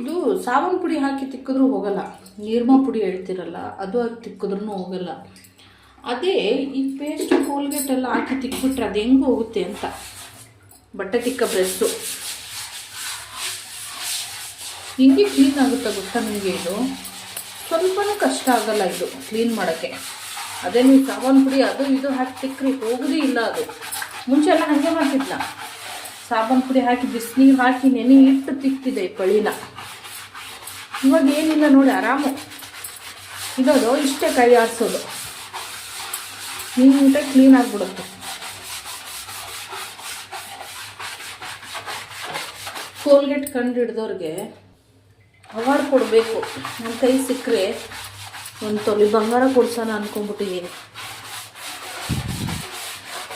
ಇದು ಸಾವನ್ ಪುಡಿ ಹಾಕಿ ತಿಕ್ಕಿದ್ರೂ ಹೋಗಲ್ಲ. ನೀರ್ಮ ಪುಡಿ ಹೇಳ್ತಿರಲ್ಲ, ಅದು ಹಾಕಿ ತಿಕ್ಕಿದ್ರೂ ಹೋಗಲ್ಲ. ಅದೇ ಈ ಪೇಸ್ಟ್ ಕೋಲ್ಗೇಟ್ ಎಲ್ಲ ಹಾಕಿ ತಿಕ್ಬಿಟ್ರೆ ಅದು ಹೆಂಗೆ ಹೋಗುತ್ತೆ ಅಂತ. ಬಟ್ಟೆ ತಿಕ್ಕ ಬ್ರೆಸ್ಸು. ಹಿಂಗೆ ಕ್ಲೀನ್ ಆಗುತ್ತಾ ಗೊತ್ತಾ ನಿಮಗೆ ಇದು? ಸ್ವಲ್ಪನೂ ಕಷ್ಟ ಆಗಲ್ಲ ಇದು ಕ್ಲೀನ್ ಮಾಡೋಕ್ಕೆ. ಅದೇ ನೀವು ಸಾಮಾನು ಪುಡಿ ಅದು ಇದು ಹಾಕಿ ತಿಕ್ಕ್ರಿ ಹೋಗದೇ ಇಲ್ಲ ಅದು. ಮುಂಚೆ ಎಲ್ಲ ಹಾಗೆ ಮಾಡ್ತಿದ್ಲ ಸಾಬೂನು ಪುಡಿ ಹಾಕಿ ಬಿಸಿನೀರು ಹಾಕಿ ನೆನೆ ಇಟ್ಟು ತಿಕ್ತಿದೆ ಈ ಇವಾಗ ಏನಿಲ್ಲ ನೋಡಿ ಆರಾಮು. ಇರೋದು ಇಷ್ಟೇ ಕೈ ಆಡಿಸೋದು. ನೀಟಾಗಿ ಕ್ಲೀನ್ ಆಗಿಬಿಡುತ್ತೆ. ಕೋಲ್ಗೆಟ್ ಕಂಡು ಹಿಡ್ದವ್ರಿಗೆ ಅವಾರ್ಡ್ ಕೊಡಬೇಕು. ನನ್ನ ಕೈ ಸಿಕ್ಕರೆ ಒಂದು ತೊಲಿ ಬಂಗಾರ ಕೊಡ್ಸೋಣ ಅನ್ಕೊಂಡ್ಬಿಟ್ಟಿದ್ದೀನಿ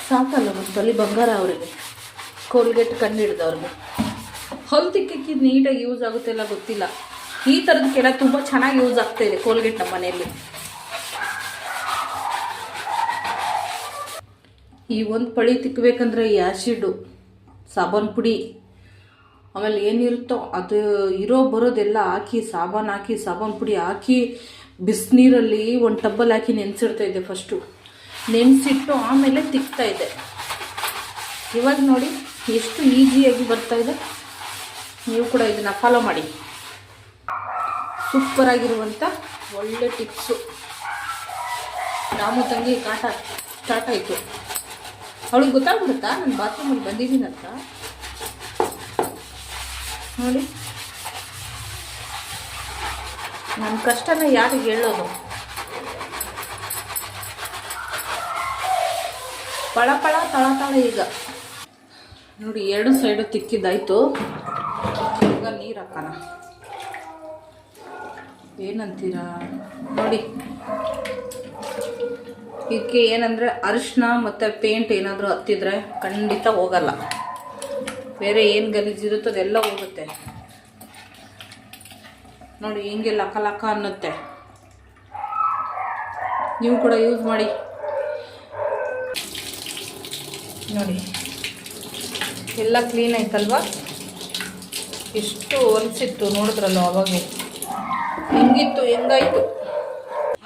ಸಾಕಲ್ಲ ಒಂದು ತೊಲಿ ಬಂಗಾರ ಅವರಿಗೆ. ಕೋಲ್ಗೆಟ್ ಕಂಡು ಹಿಡ್ದವ್ರಿಗೆ. ಹೊಲ್ ತಿಕ್ಕಕ್ಕೆ ಇದು ನೀಟಾಗಿ ಯೂಸ್ ಆಗುತ್ತೆ ಇಲ್ಲ ಗೊತ್ತಿಲ್ಲ. ಈ ಥರದಕ್ಕೆಲ್ಲ ತುಂಬ ಚೆನ್ನಾಗಿ ಯೂಸ್ ಆಗ್ತಾ ಇದೆ ಕೋಲ್ಗೇಟ್ ನಮ್ಮ ಮನೆಯಲ್ಲಿ. ಈ ಒಂದು ಪಳಿ ತಿಕ್ಕಬೇಕಂದ್ರೆ ಈ ಆ್ಯಸಿಡು ಸಾಬೂನು ಪುಡಿ, ಆಮೇಲೆ ಏನಿರುತ್ತೋ ಅದು ಇರೋ ಬರೋದೆಲ್ಲ ಹಾಕಿ, ಸಾಬಾನು ಹಾಕಿ, ಸಾಬಾನು ಪುಡಿ ಹಾಕಿ ಬಿಸಿನೀರಲ್ಲಿ ಒಂದು ಟಬ್ಬಲ್ಲಿ ಹಾಕಿ ನೆನೆಸಿಡ್ತಾ ಇದ್ದೆ ಫಸ್ಟು ನೆನೆಸಿಟ್ಟು ಆಮೇಲೆ ತಿಕ್ತಾ ಇದ್ದೆ. ಇವಾಗ ನೋಡಿ ಎಷ್ಟು ಈಸಿಯಾಗಿ ಬರ್ತಾ ಇದೆ. ನೀವು ಕೂಡ ಇದನ್ನು ಫಾಲೋ ಮಾಡಿ. ಸೂಪರಾಗಿರುವಂಥ ಒಳ್ಳೆ ಟಿಪ್ಸು ರಾಮು ತಂಗಿ ಕಾಟ ಸ್ಟಾರ್ಟ್ ಆಯಿತು. ಅವಳಿಗೆ ಗೊತ್ತಾಗ್ಬಿಡುತ್ತಾ? ನಾನು ಬಾತ್ರೂಮಲ್ಲಿ ಬಂದಿದ್ದೀನಂತ ನೋಡಿ. ನನ್ನ ಕಷ್ಟನ ಯಾರಿಗೆ ಹೇಳೋದು? ಪಳ ಪಳ ತಳ ತಳ ಈಗ. ನೋಡಿ, ಎರಡು ಸೈಡು ತಿಕ್ಕಿದ್ದಾಯ್ತು. ಈಗ ನೀರು ಹಾಕೋಣ. ಏನಂತೀರಾ? ನೋಡಿ. ಇದಕ್ಕೆ ಏನಂದರೆ ಅರಿಶಿನ ಮತ್ತು ಪೇಂಟ್ ಏನಾದರೂ ಹತ್ತಿದ್ರೆ ಖಂಡಿತ ಹೋಗಲ್ಲ. ಬೇರೆ ಏನು ಗಲೀಜಿರುತ್ತೋ ಅದೆಲ್ಲ ಹೋಗುತ್ತೆ. ನೋಡಿ ಹಿಂಗೆ ಲಕ ಲಕ ಅನ್ನುತ್ತೆ. ನೀವು ಕೂಡ ಯೂಸ್ ಮಾಡಿ. ನೋಡಿ ಎಲ್ಲ ಕ್ಲೀನ್ ಆಯ್ತಲ್ವಾ? ಎಷ್ಟು ಹೊಲಿಸಿತ್ತು ನೋಡಿದ್ರಲ್ಲ ಅವಾಗ ಹೆಂಗಿತ್ತು ಹೆಂಗಾಯ್ತು?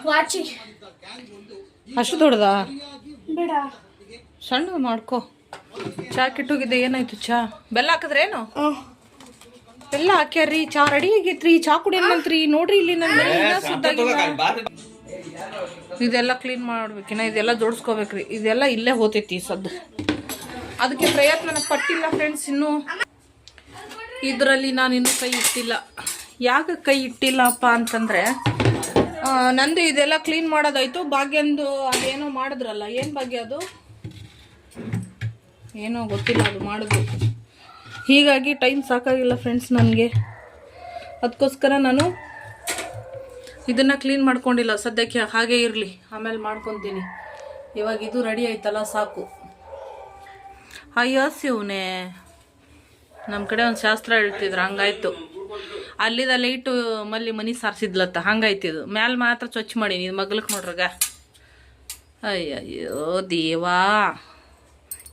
ವಾಚಿ. ಅಷ್ಟು ದೊಡ್ಡದ? ಬೇಡ. ಸಣ್ಣ ಮಾಡ್ಕೋ. ಚಾ ಕೆಟ್ಟೋಗಿದೆ ಏನಾಯ್ತು ಚಾ? ಬೆಲ್ಲ ಹಾಕಿದ್ರೇನು? ಬೆಲ್ಲ ಹಾಕ್ಯಾರ್ರಿ ಚಾ ರೆಡಿ ಆಗೈತ್ರಿ ಚಾ ಕುಡಿಯಂತ್ರಿ ನೋಡ್ರಿ ಇಲ್ಲಿ ನನ್ನ ಇದೆಲ್ಲ ಕ್ಲೀನ್ ಮಾಡ್ಬೇಕಿನ್ನ ಇದೆಲ್ಲ ಜೋಡಿಸ್ಕೋಬೇಕ್ರಿ. ಇದೆಲ್ಲ ಇಲ್ಲೇ ಹೋತೈತಿ ಸದ್ದು. ಅದಕ್ಕೆ ಪ್ರಯತ್ನ ಪಟ್ಟಿಲ್ಲ ಫ್ರೆಂಡ್ಸ್ ಇನ್ನು. ಇದರಲ್ಲಿ ನಾನು ಇನ್ನೂ ಕೈ ಇಟ್ಟಿಲ್ಲ. ಯಾಕೆ ಕೈ ಇಟ್ಟಿಲ್ಲಪ್ಪ ಅಂತಂದರೆ ನಂದು ಇದೆಲ್ಲ ಕ್ಲೀನ್ ಮಾಡೋದಾಯ್ತು. ಭಾಗ್ಯಂದು ಅದೇನೋ ಮಾಡಿದ್ರಲ್ಲ ಏನು ಭಾಗ್ಯ ಅದು? ಏನೋ ಗೊತ್ತಿಲ್ಲ ಅದು ಮಾಡಿದ್ರು ಹೀಗಾಗಿ ಟೈಮ್ ಸಾಕಾಗಿಲ್ಲ ಫ್ರೆಂಡ್ಸ್ ನನಗೆ. ಅದಕ್ಕೋಸ್ಕರ ನಾನು ಇದನ್ನು ಕ್ಲೀನ್ ಮಾಡ್ಕೊಂಡಿಲ್ಲ ಸದ್ಯಕ್ಕೆ, ಹಾಗೆ ಇರಲಿ. ಆಮೇಲೆ ಮಾಡ್ಕೊತೀನಿ. ಇವಾಗ ಇದು ರೆಡಿ ಆಯ್ತಲ್ಲ, ಸಾಕು. ಅಯ್ಯೋ ಶಿವನೇ ನಮ್ಮ ಕಡೆ ಒಂದು ಶಾಸ್ತ್ರ ಹೇಳ್ತಿದ್ರು, ಹಂಗಾಯ್ತು. ಅಲ್ಲಿದ ಲೈಟು ಮಲ್ಲಿ ಮನಿ ಸಾರಿಸಿದ್ಲತ್ತ, ಹಂಗಾಯ್ತು ಇದು. ಮ್ಯಾಲೆ ಮಾತ್ರ ಸ್ವಚ್ಛ ಮಾಡೀನಿ, ಇದು ಮಗ್ಲಕ್ಕೆ ನೋಡ್ರಗ. ಅಯ್ಯಯ್ಯೋ ದೇವಾ.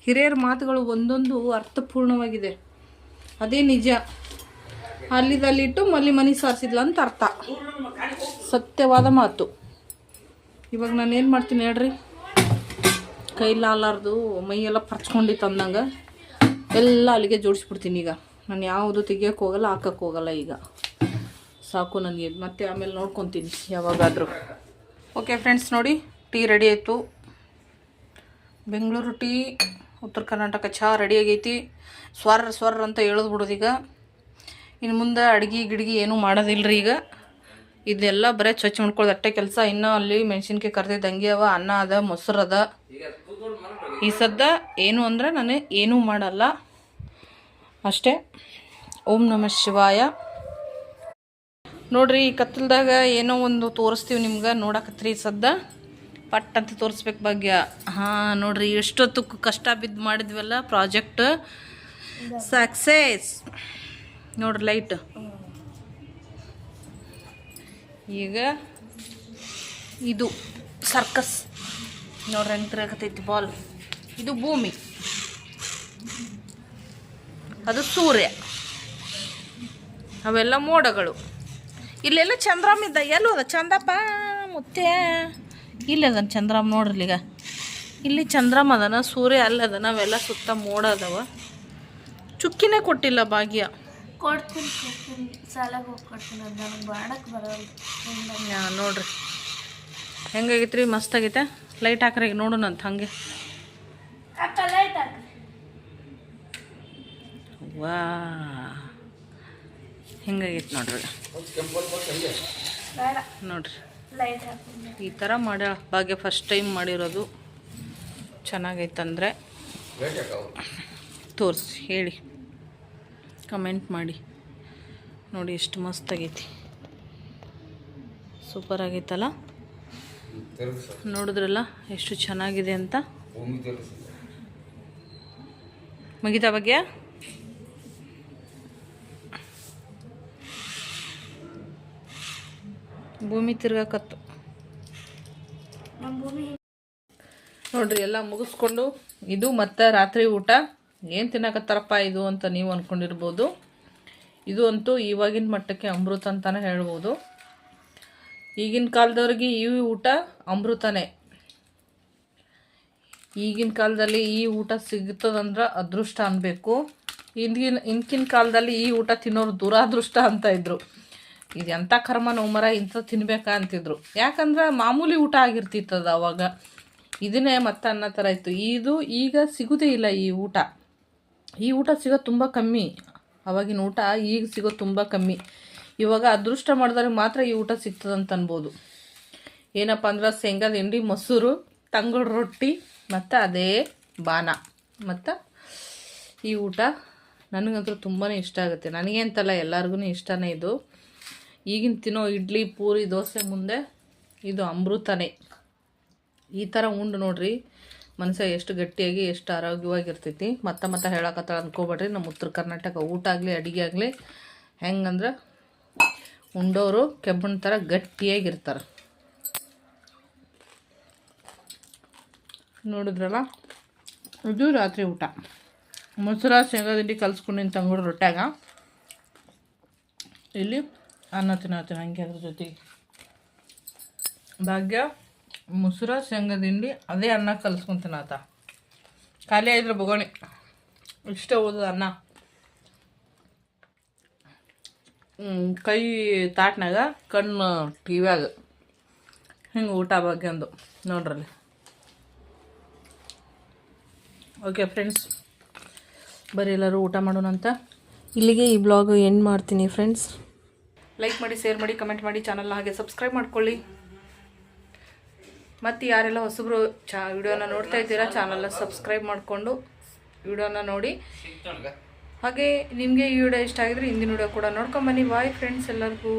ಹಿರಿಯರ ಮಾತುಗಳು ಒಂದೊಂದು ಅರ್ಥಪೂರ್ಣವಾಗಿದೆ. ಅದೇ ನಿಜ. ಅಲ್ಲಿದಲ್ಲಿಟ್ಟು ಮಲ್ಲಿ ಮನೆ ಸಾರಿಸಿದ್ಲ ಅಂತ ಅರ್ಥ. ಸತ್ಯವಾದ ಮಾತು. ಇವಾಗ ನಾನು ಏನು ಮಾಡ್ತೀನಿ ಹೇಳ್ರಿ? ಕೈಲಾಲಾರ್ದು ಮೈಯೆಲ್ಲ ಪರ್ಚ್ಕೊಂಡಿತ್ತು ಅಂದಂಗೆ ಎಲ್ಲ ಅಲ್ಲಿಗೆ ಜೋಡಿಸ್ಬಿಡ್ತೀನಿ ಈಗ. ನಾನು ಯಾವುದು ತೆಗಿಯೋಕ್ಕೆ ಹೋಗಲ್ಲ ಹಾಕಕ್ಕೆ ಹೋಗಲ್ಲ ಈಗ. ಸಾಕು ನನಗೆ. ಮತ್ತೆ ಆಮೇಲೆ ನೋಡ್ಕೊತೀನಿ ಯಾವಾಗಾದರೂ. ಓಕೆ ಫ್ರೆಂಡ್ಸ್ ನೋಡಿ, ಟೀ ರೆಡಿ ಆಯಿತು. ಬೆಂಗಳೂರು ಟೀ. ಉತ್ತರ ಕರ್ನಾಟಕ ಚಹಾ ರೆಡಿ ಆಗೈತಿ. ಸ್ವರ್ ಸ್ವರ್ ಅಂತ ಹೇಳೋದು ಬಿಡೋದು ಈಗ. ಇನ್ನು ಮುಂದೆ ಅಡ್ಗೆ ಗಿಡ್ಗಿ ಏನೂ ಮಾಡೋದಿಲ್ಲ ರೀ ಈಗ. ಇದೆಲ್ಲ ಬರೀ ಸ್ವಚ್ಛ ಮಾಡ್ಕೊಳ್ಳೋದು ಅಟ್ಟೆ ಕೆಲಸ. ಇನ್ನೂ ಅಲ್ಲಿ ಮೆಣಸಿನ್ಕಾಯಿ ಕರೆದಿದ್ದಂಗೆ ಅವ, ಅನ್ನ ಅದ, ಮೊಸರು ಅದ. ಈ ಸದ್ದ ಏನು ಅಂದ್ರೆ ನಾನು ಏನೂ ಮಾಡಲ್ಲ. ಅಷ್ಟೇ. ಓಂ ನಮಃ ಶಿವಾಯ. ನೋಡ್ರಿ ಈ ಕತ್ತಲ್ದಾಗ ಏನೋ ಒಂದು ತೋರಿಸ್ತೀವಿ ನಿಮ್ಗೆ, ನೋಡಕತ್ರಿ ಸದ್ದ. ಪಟ್ ಅಂತ ತೋರಿಸ್ಬೇಕು ಭಾಗ್ಯ. ಹಾಂ, ನೋಡ್ರಿ, ಎಷ್ಟೊತ್ತು ಕಷ್ಟ ಬಿದ್ದು ಮಾಡಿದ್ವಲ್ಲ ಪ್ರಾಜೆಕ್ಟ್. ಸಕ್ಸಸ್ ನೋಡ್ರಿ ಲೈಟ್ ಈಗ ಇದು ಸರ್ಕಸ್ ನೋಡ್ರಿ, ಹೆಂಗೆ ತಿರುಗತೈತಿ ಬಾಲ್ ಇದು ಭೂಮಿ. ಅದು ಸೂರ್ಯ. ಅವೆಲ್ಲ ಮೋಡಗಳು. ಇಲ್ಲೆಲ್ಲ ಚಂದ್ರಮ್ಮ ಇದ್ದ ಎಲ್ಲೂ ಅದ? ಚಂದಪ್ಪ ಮುತ್ತೆ ಇಲ್ಲಿ ಅದನ ಚಂದ್ರಮ್ಮ ನೋಡ್ರಿ ಈಗ. ಇಲ್ಲಿ ಚಂದ್ರಮ್ಮ ಅದನ ಸೂರ್ಯ ಅಲ್ಲ ಅದ ನಾವೆಲ್ಲ ಸುತ್ತ ಮೋಡ ಅದಾವ. ಚುಕ್ಕಿನೇ ಕೊಟ್ಟಿಲ್ಲ ಭಾಗ್ಯ. ಕೊಡ್ತೀನಿ ನೋಡ್ರಿ. ಹೆಂಗಾಗೈತೆ ರೀ ಮಸ್ತ್ ಆಗೈತೆ? ಲೈಟ್ ಹಾಕ್ರಿ ಈಗ ನೋಡೋಣಂತ ಹಂಗೆ. ವಾ. ಹೆಂಗಾಗೈತೆ ನೋಡ್ರಿ? ನೋಡ್ರಿ. ಲೈಟ್ ಈ ಥರ ಮಾಡ್ಯಾಳ ಭಾಗ್ಯ ಫಸ್ಟ್ ಟೈಮ್ ಮಾಡಿರೋದು ಚೆನ್ನಾಗೈತಂದರೆ ತೋರಿಸಿ ಹೇಳಿ. ಕಮೆಂಟ್ ಮಾಡಿ. ನೋಡಿ ಎಷ್ಟು ಮಸ್ತ್ ಆಗೈತಿ ಸೂಪರ್ ಆಗೈತಲ್ಲ? ನೋಡಿದ್ರಲ್ಲ ಎಷ್ಟು ಚೆನ್ನಾಗಿದೆ ಅಂತ? ಮುಗಿತಾ ಬಗ್ಗೆ ಭೂಮಿ ತಿರ್ಗಾಕತ್ತು. ನೋಡ್ರಿ ಎಲ್ಲ ಮುಗಿಸ್ಕೊಂಡು ಇದು ಮತ್ತೆ ರಾತ್ರಿ ಊಟ. ಏನು ತಿನ್ನಕತ್ತಾರಪ್ಪ ಇದು ಅಂತ ನೀವು ಅಂದ್ಕೊಂಡಿರ್ಬೋದು ಇದು ಅಂತೂ ಇವಾಗಿನ ಮಟ್ಟಕ್ಕೆ ಅಮೃತ ಅಂತಲೇ ಹೇಳ್ಬೋದು. ಈಗಿನ ಕಾಲದವ್ರಿಗೆ ಈ ಊಟ ಅಮೃತನೇ. ಈಗಿನ ಕಾಲದಲ್ಲಿ ಈ ಊಟ ಸಿಗ್ತದಂದ್ರೆ ಅದೃಷ್ಟ ಅನ್ಬೇಕು. ಹಿಂದಿನ ಹಿಂದಿನ ಕಾಲದಲ್ಲಿ ಈ ಊಟ ತಿನ್ನೋರು ದುರಾದೃಷ್ಟ ಅಂತ ಇದ್ರು. ಇದು ಎಂಥ ಕರ್ಮ ನೋಮರ ಇಂಥ ತಿನ್ಬೇಕಾ ಅಂತಿದ್ರು. ಯಾಕಂದ್ರೆ ಮಾಮೂಲಿ ಊಟ ಆಗಿರ್ತಿತ್ತದ ಅವಾಗ. ಇದನ್ನೇ ಮತ್ತೆ ಅನ್ನೋ ಥರ ಇತ್ತು. ಇದು ಈಗ ಸಿಗೋದೇ ಇಲ್ಲ ಈ ಊಟ. ಈ ಊಟ ಸಿಗೋದು ತುಂಬ ಕಮ್ಮಿ. ಅವಾಗಿನ ಊಟ ಈಗ ಸಿಗೋದು ತುಂಬ ಕಮ್ಮಿ. ಇವಾಗ ಅದೃಷ್ಟ ಮಾಡಿದವ್ರಿಗೆ ಮಾತ್ರ ಈ ಊಟ ಸಿಗ್ತದಂತ ಅನ್ಬೋದು. ಏನಪ್ಪ ಅಂದ್ರೆ ಶೇಂಗಾದ ಹಿಂಡಿ, ಮೊಸರು, ತಂಗಳು ರೊಟ್ಟಿ, ಮತ್ತು ಅದೇ ಬಾನ ಮತ್ತು ಈ ಊಟ ನನಗಂತೂ ತುಂಬಾ ಇಷ್ಟ ಆಗುತ್ತೆ. ನನಗೆ ಅಂತಲ್ಲ ಎಲ್ಲರಿಗೂ ಇಷ್ಟನೇ ಇದು. ಈಗಿನ ತಿನ್ನೋ ಇಡ್ಲಿ, ಪೂರಿ, ದೋಸೆ ಮುಂದೆ ಇದು ಅಮೃತನೇ. ಈ ಥರ ಉಂಡು ನೋಡ್ರಿ ಮನಸ್ಸ ಎಷ್ಟು ಗಟ್ಟಿಯಾಗಿ, ಎಷ್ಟು ಆರೋಗ್ಯವಾಗಿರ್ತೈತಿ. ಮತ್ತೆ ಮತ್ತೆ ಹೇಳಕತ್ತಾಳ ಅಂದ್ಕೋಬೇಡ್ರಿ ನಮ್ಮ ಉತ್ತರ ಕರ್ನಾಟಕ ಊಟ ಆಗಲಿ, ಅಡುಗೆ ಆಗಲಿ, ಹೆಂಗಂದ್ರೆ ಉಂಡೋರು ಕೆಬ್ಬಣ ಥರ ಗಟ್ಟಿಯಾಗಿರ್ತಾರೆ. ನೋಡಿದ್ರಲ್ಲ? ಇದು ರಾತ್ರಿ ಊಟ. ಮೊಸರ, ಶೇಂಗಾ ತಿಂಡಿ ಕಲ್ಸ್ಕೊಂಡಿನ ರೊಟ್ಟಾಗ ರೊಟ್ಯಾಗ. ಇಲ್ಲಿ ಅನ್ನ ತಿನ್ನತ್ತೀನಿ ಹಂಗೆ ಅದ್ರ ಜೊತೆಗೆ ಭಾಗ್ಯ ಮೊಸರ ಶೇಂಗಾ ತಿಂಡಿ ಅದೇ ಅನ್ನ ಕಲ್ಸ್ಕೊಂತೀನಿ ಆತ ಖಾಲಿ ಆಯ್ತು ಬಗೋಣಿ ಇಷ್ಟ ಉಳ್ದದ ಅನ್ನ ಕೈ ತಾಟ್ನಾಗ ಕಣ್ಣು ಟಿವ್ಯಾಗ ಹಿಂಗೆ ಊಟ ಭಾಗ್ಯಂದು ನೋಡ್ರಲ್ಲಿ. ಓಕೆ ಫ್ರೆಂಡ್ಸ್ ಬರೀ ಎಲ್ಲರೂ ಊಟ ಮಾಡೋಣ ಅಂತ ಇಲ್ಲಿಗೆ ಈ ಬ್ಲಾಗ್ ಎಂಡ್ ಮಾಡ್ತೀನಿ ಫ್ರೆಂಡ್ಸ್ ಲೈಕ್ ಮಾಡಿ ಶೇರ್ ಮಾಡಿ ಕಮೆಂಟ್ ಮಾಡಿ ಚಾನಲ್ನ ಹಾಗೆ ಸಬ್ಸ್ಕ್ರೈಬ್ ಮಾಡ್ಕೊಳ್ಳಿ. ಮತ್ತು ಯಾರೆಲ್ಲ ಹೊಸಬ್ರು ಚಾ ವಿಡಿಯೋನ ನೋಡ್ತಾ ಇದ್ದೀರಾ ಚಾನಲ್ನ ಸಬ್ಸ್ಕ್ರೈಬ್ ಮಾಡಿಕೊಂಡು ವಿಡಿಯೋನ ನೋಡಿ. ಹಾಗೆ ನಿಮಗೆ ಈ ವಿಡಿಯೋ ಇಷ್ಟ ಆಗಿದ್ರೆ ಹಿಂದಿನ ವಿಡಿಯೋ ಕೂಡ ನೋಡ್ಕೊಂಬನ್ನಿ ಬಾಯ್ ಫ್ರೆಂಡ್ಸ್ ಎಲ್ಲರಿಗೂ.